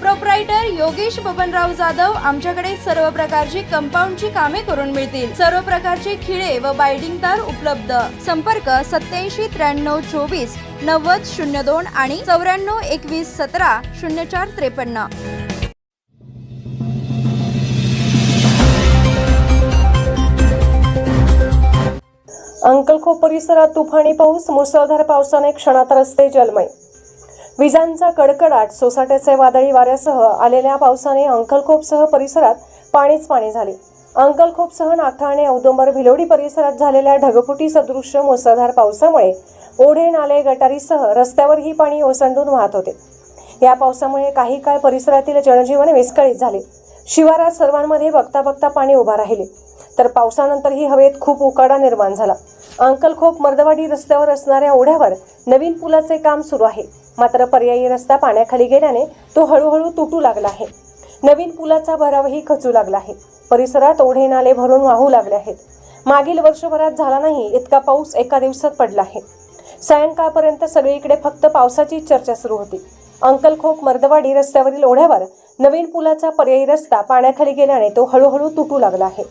Proprietor Yogesh Babanrao Jadhav आमच्याकडे सर्व प्रकारची कंपाऊंडची कामे करून मिळतील. सर्व प्रकारचे खिळे व बायडिंग तार उपलब्ध. संपर्क सत्याऐंशी त्र्याण्णव चोवीस नव्वद शून्य दोन आणि चौऱ्याण्णव एकवीस सतरा शून्य चार त्रेपन्न. अंकलखो परिसरात तुफानी पाऊस मुसळधार पावसाने क्षणात रस्ते जलमय. विजांचा कडकडाट सोसाट्याचे वादळी वाऱ्यासह आलेल्या पावसाने अंकलखोपसह परिसरात पाणीच पाणी झाले. अंकलखोपसह नागठाणे औदुंबर भिलोडी परिसरात झालेल्या ढगफुटी सदृश मुसळधार पावसामुळे ओढे नाले गटारीसह रस्त्यावरही पाणी ओसंडून वाहत होते. या पावसामुळे काही काळ परिसरातील जनजीवन विस्कळीत झाले. शिवारात सर्वांमध्ये बघता बघता पाणी उभा राहिले. तर पावसानंतरही हवेत खूप उकाडा निर्माण झाला. अंकलखोप मर्दवाडी रस्त्यावर असणाऱ्या ओढ्यावर नवीन पुलाचे काम सुरू आहे. मात्र पर्यायी रस्ता पाण्याखाली गेल्याने तो हळूहळू तुटू लागला आहे. नवीन पुलाचा भरावही खचू लागला आहे. परिसरात ओढे नाले भरून वाहू लागले आहेत. मागील वर्षभरात झाला नाही इतका पाऊस एका दिवसात पडला आहे. सायंकाळपर्यंत सगळीकडे फक्त पावसाची चर्चा सुरू होती. अंकलखोप मर्दवाडी रस्त्यावरील ओढ्यावर नवीन पुलाचा पर्यायी रस्ता पाण्याखाली गेल्याने तो हळूहळू तुटू लागला आहे.